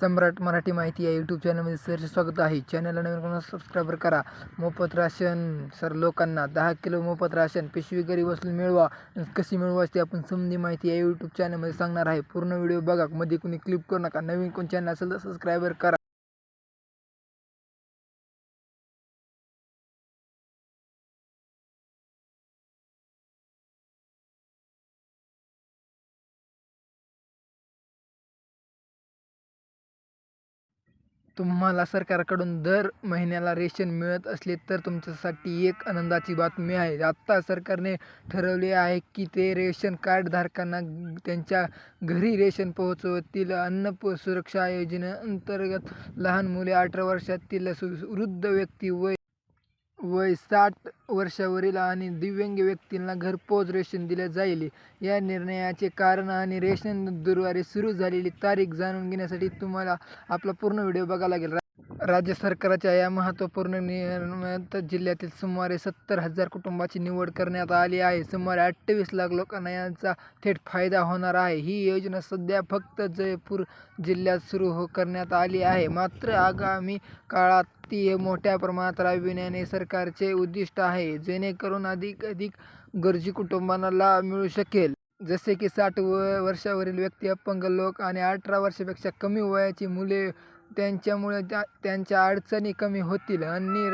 सम्राट मराठी माहिती या यूट्यूब चॅनलमध्ये सरचे स्वागत आहे. चॅनलला नवीन कोणा सबस्क्राईबर करा. मोफत राशन सर लोकांना दहा किलो मोफत राशन पिशवी घरी बसून मिळवा. कशी मिळवायची ते आपण समधी माहिती या यूट्यूब चॅनलमध्ये सांगणार आहे. पूर्ण व्हिडिओ बघा. मध्ये कोणी क्लिप करू नका. नवीन कोण चॅनल असेल तर सबस्क्राईबर करा. तुम्हाला सरकारकडून दर महिन्याला रेशन मिळत असले तर तुमच्यासाठी एक आनंदाची बातमी आहे. आत्ता सरकारने ठरवले आहे की ते रेशन कार्डधारकांना त्यांच्या घरी रेशन पोहोचवतील. अन्न सुरक्षा योजनेअंतर्गत लहान मुले अठरा वर्षातील सु वृद्ध व्यक्ती व वय साठ वर्षावरील आणि दिव्यांग व्यक्तींना घरपोच रेशन दिले जाईल. या निर्णयाचे कारण आणि रेशन दुरवारी सुरू झालेली तारीख जाणून घेण्यासाठी तुम्हाला आपला पूर्ण व्हिडिओ बघावा लागेल. राज्य सरकारच्या या महत्त्वपूर्ण निर्णयात जिल्ह्यातील सुमारे सत्तर हजार कुटुंबाची निवड करण्यात आली आहे. सुमारे अठ्ठावीस लाख लोकांना यांचा थेट फायदा होणार आहे. ही योजना सध्या फक्त जयपूर जिल्ह्यात सुरू हो करण्यात आली आहे. मात्र आगामी काळात ती मोठ्या प्रमाणात राबविण्याने सरकारचे उद्दिष्ट आहे जेणेकरून अधिक अधिक गरजू कुटुंबांना लाभ मिळू शकेल. जसे की साठ व वर्षावरील व्यक्ती अपंग लोक आणि अठरा वर्षापेक्षा कमी वयाची मुले त्यांच्यामुळे त्या त्यांच्या अडचणी कमी होतील आणि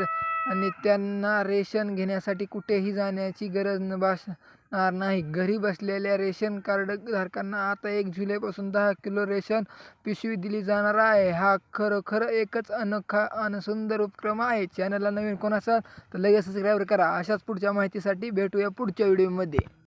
आणि त्यांना रेशन घेण्यासाठी कुठेही जाण्याची गरज न भासणार नाही. घरी बसलेल्या रेशन कार्ड धारकांना आता एक जुलैपासून दहा किलो रेशन पिशवी दिली जाणार आहे. हा खरोखर एकच अनोखा आणि सुंदर उपक्रम आहे. चॅनलला नवीन कोण असाल तर लगेच सबस्क्राईब करा. अशाच पुढच्या माहितीसाठी भेटूया पुढच्या व्हिडिओमध्ये.